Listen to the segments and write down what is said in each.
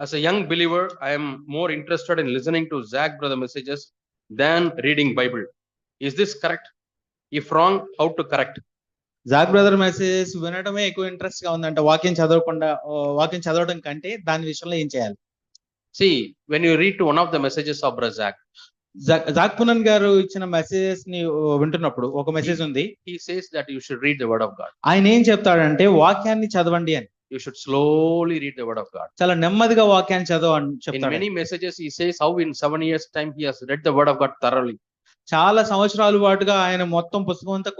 As a young believer, I am more interested in listening to Zach brother messages than reading Bible. Is this correct? If wrong, how to correct? Zach brother messages వినడమే ఎక్కువ ఇంట్రెస్ట్గా ఉందంట వాక్యం చదవకుండా వాక్యం చదవడం కంటే దాని విషయంలో ఏం చేయాలి See, when you read to one of the messages of brother Zach, జా- జాక్ పునన్ గారు ఇచ్చిన మెసేజెస్ని వింటున్నప్పుడు ఒక మెసేజ్ ఉంది he says that you should read the word of God. ఆయన ఏం చెప్తాడంటే వాక్యాన్ని చదవండి అని you should slowly read the word of God చాలా నెమ్మదిగా వాక్యాన్ని చదవ మెనీ మెసేజెస్ ఈ says how in seven years time hears read the word of God thoroughly చాలా సంవత్సరాలు పాటుగా ఆయన మొత్తం పుస్తకం అంతా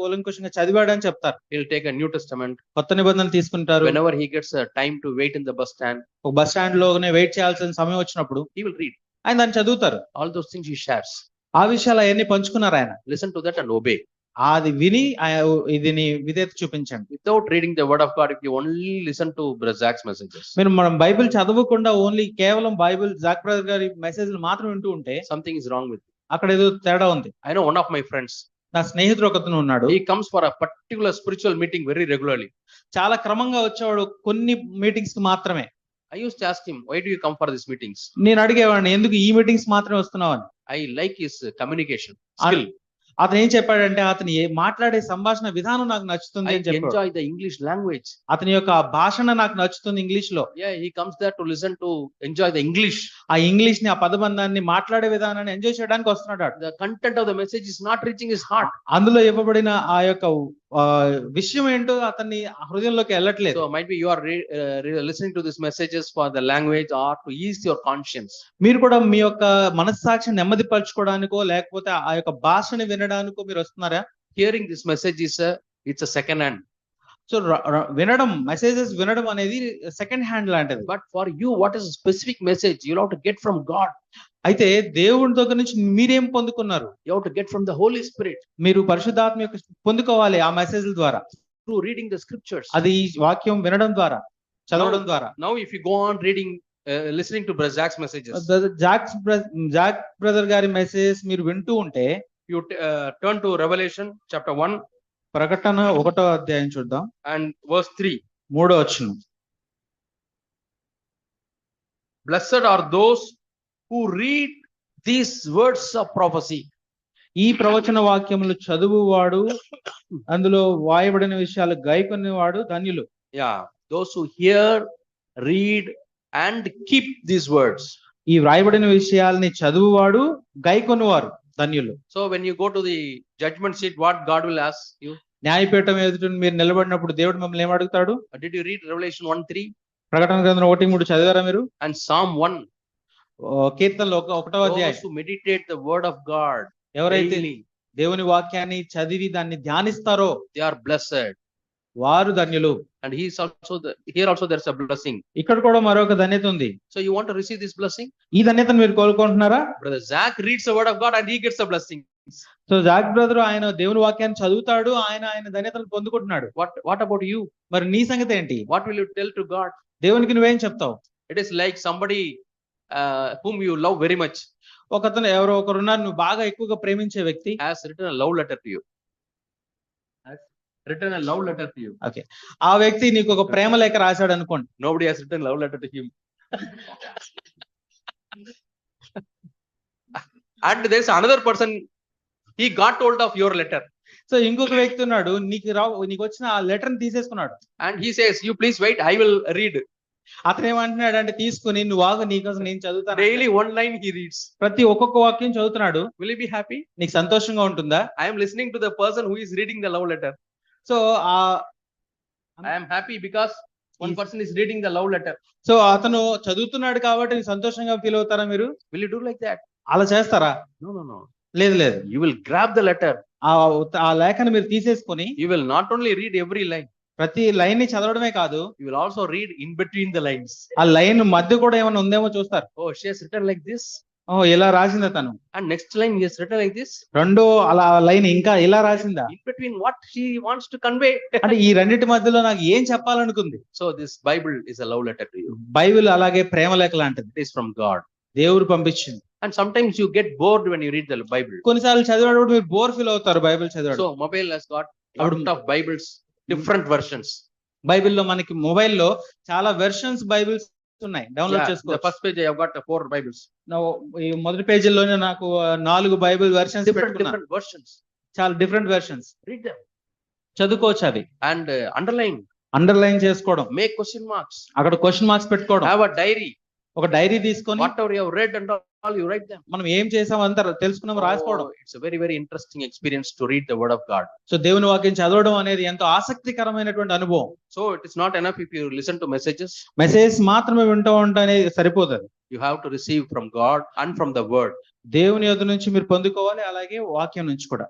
చదివాడు అని చెప్తారు. విల్ టేక్ న్యూ టెస్టమెంట్ కొత్త నిబంధన తీసుకుంటారు. Whenever he gets time to wait in the bus stand ఒక బస్ స్టాండ్లోనే వెయిట్ చేయాల్సిన సమయం వచ్చినప్పుడు హీ విల్ రీడ్ ఆయన దాన్ని చదువుతారు. All those things he shares ఆ విషయాలు అవన్నీ పంచుకున్నారు ఆయన. Listen to that and obey అది విని ఇది విధేత చూపించండి. Without reading the word of God only listen to jacks message మీరు మనం బైబిల్ చదవకుండా ఓన్లీ కేవలం బైబిల్ జాక్ బ్రదర్ గారి మెసేజ్ మాత్రం వింటూ ఉంటే సంథింగ్ ఇస్ రాంగ్ విత్ అక్కడ ఏదో తేడా ఉంది. I know one of my friends నా స్నేహితుడు ఒకతను ఉన్నాడు. He comes for a particular spiritual meeting very regularly చాలా క్రమంగా వచ్చేవాడు కొన్ని మీటింగ్స్ మాత్రమే. I use task him why you come for this meetings నేను అడిగేవాడిని ఎందుకు ఈ మీటింగ్స్ మాత్రమే వస్తున్నావు? అని. I like his communication skill అతను ఏం చెప్పాడంటే అతను ఏ- మాట్లాడే సంభాషణ విధానం నాకు నచ్చుతుంది అని చెప్పాడు enjoy the English language. అతని యొక్క భాషణ నాకు నచ్చుతుంది ఇంగ్లీష్లో he comes there to listen to enjoy the English. ఆ ఇంగ్లీష్ని ఆ పదబంధాన్ని మాట్లాడే విధానాన్ని ఎంజాయ్ చేయడానికి వస్తున్నాడు. The content of the message is not reaching his heart. అందులో ఇవ్వబడిన ఆ యొక్క విషయం ఏంటో అతన్ని హృదయంలోకి వెళ్ళట్లేదు. So might be you are listening to this messages for the language or to is your conscience మీరు కూడా మీ యొక్క మనస్సాక్షి నెమ్మది పరచుకోవడానికో లేకపోతే ఆ యొక్క భాషని వినడానికో మీరు వస్తున్నారా? Hearing this message is it's second hand so వినడం మెసేజెస్ వినడం అనేది సెకండ్ హ్యాండ్ లాంటిది. But for you what is specific message you how to get from God అయితే దేవుడి దగ్గర నుంచి మీరేం పొందుకున్నారు? You how get from the Holy Spirit మీరు పరిశుద్ధాత్మ యొక్క పొందుకోవాలి ఆ మెసేజ్ ద్వారా. త్రూ రీడింగ్ ద స్క్రిప్చర్స్ అది ఈ వాక్యం వినడం ద్వారా చదవడం ద్వారా. Now if you go on reading listening to Jack's messages Jack's Jack brother గారి మెసేజెస్ మీరు వింటూ ఉంటే you turn to revolution chapter one ప్రకటన ఒకటో అధ్యాయం చూద్దాం. అండ్ వర్స్ త్రీ మూడో వచ్చిన blessed are those who read these words of prophecy ఈ ప్రవచన వాక్యములు చదువువాడు అందులో వాయబడిన విషయాలు గాయకునేవాడు ధన్యులు. Yeah those who hear read and keep these words ఈ వ్రాయబడిన విషయాల్ని చదువువాడు గైకొనివారు ధన్యులు so when you go to the judgement seat what God will ask you న్యాయపీఠం ఎదుట మీరు నిలబడినప్పుడు దేవుడు మమ్మల్ని ఏం అడుగుతాడు? Did you read revolution one three ప్రకటన గ్రంథం ఒకటి మూడు చదివారా మీరు? అండ్ సామ్ వన్ కీర్తనలు ఒక ఒకటో అధ్యాయం. Meditate the word of God ఎవరైతే దేవుని వాక్యాన్ని చదివి దాన్ని ధ్యానిస్తారో దే ఆర్ బ్లెస్డ్ వారు ధన్యులు. And he's also here also there's a blessing ఇక్కడ కూడా మరొక ధన్యత ఉంది. So you want receive this blessing ఈ ధన్యతను మీరు కోలుకుంటున్నారా brother Jack reads word of God and he gets a blessing so Jack brother ఆయన దేవుని వాక్యాన్ని చదువుతాడు ఆయన ఆయన ధన్యతను పొందుకుంటున్నాడు. వాట్ వాట్ అబౌట్ యూ మరి నీ సంగతి ఏంటి? What will you tell to God దేవునికి నువ్వేం చెప్తావు? It is like somebody whom you love very much ఒకతను ఎవరో ఒకరున్నారు నువ్వు బాగా ఎక్కువగా ప్రేమించే వ్యక్తి. Has return love letter to you return love letter to you okay ఆ వ్యక్తి నీకు ఒక ప్రేమ లేఖ రాశాడు అనుకోండి. Nobody has return love letter to him and there is another person he got hold of your letter so ఇంకొక వ్యక్తి ఉన్నాడు నీకు రావు నీకు వచ్చిన ఆ లెటర్ని తీసేసుకున్నాడు. And he says you please wait I will read అతను ఏమంటున్నాడు అంటే తీసుకుని నువ్వు ఆగు నీకోసం నేను చదువుతాను. Daily one line he reads ప్రతి ఒక్కొక్క వాక్యం చదువుతున్నాడు. విల్ బి హ్యాపీ నీకు సంతోషంగా ఉంటుందా? I am listening to the person who is reading the love letter so ఆ I am happy because one Yes. person is reading the love letter. So అతను చదువుతున్నాడు కాబట్టి సంతోషంగా ఫీల్ అవుతారా మీరు Will you do like that? అలా చేస్తారా No, no, no. లేదు లేదు You will grab the letter. ఆ లేఖను మీరు తీసేసుకొని You will not only read every line, ప్రతి లైన్ని చదవడమే కాదు you will also read in between the lines. ఆ లైన్ మధ్య కూడా ఏమైనా ఉందేమో చూస్తారు Oh, she has written like this. ఓ ఇలా రాసిందా తను And next line he has written like this. రెండో అలా లైన్ ఇంకా ఇలా రాసిందా In between what she wants to convey. అంటే ఈ రెండింటి మధ్యలో నాకు ఏం చెప్పాలనుకుంది So this Bible is a love letter to you. Bible అలాగే ప్రేమ లేఖ లాంటిది It is from God. దేవుడు పంపించింది And sometimes you get bored when you read the Bible. కొన్నిసార్లు చదివేటప్పుడు మీరు bore ఫీల్ అవుతారు బైబిల్ చదివాడు So mobile has got lot Avadu- of Bibles, different versions. బైబిల్లో మనకి మొబైల్లో చాలా వెర్షన్స్ బైబిల్స్ వస్తున్నాయి. డౌన్లోడ్ చేసుకో first page got four Bibles ఈ మొదటి పేజీలోనే నాకు నాలుగు బైబిల్ వెర్షన్స్ వెర్షన్స్ చాలా డిఫరెంట్ వెర్షన్స్ చదువుకోవచ్చు అది అండ్ అండర్లైన్ అండర్లైన్ చేసుకోవడం. మేక్ క్వశ్చన్ మార్క్స్ అక్కడ క్వశ్చన్ మార్క్స్ పెట్టుకోవడం. డైరీ ఒక డైరీ తీసుకొని whatever your read and all, you write them. మనం ఏం చేసాం అంతా తెలుసుకున్నాం రాసుకోవడం Oh, It's a very, very interesting experience to read the word of God. So దేవుని వాక్యం చదవడం అనేది ఎంతో ఆసక్తికరమైనటువంటి అనుభవం So it is not enough if you listen to messages, message మాత్రమే వింటూ ఉంటా అనేది సరిపోతుంది you have to receive from God and from the word. దేవుని యొద్ద నుంచి మీరు పొందుకోవాలి అలాగే వాక్యం నుంచి కూడా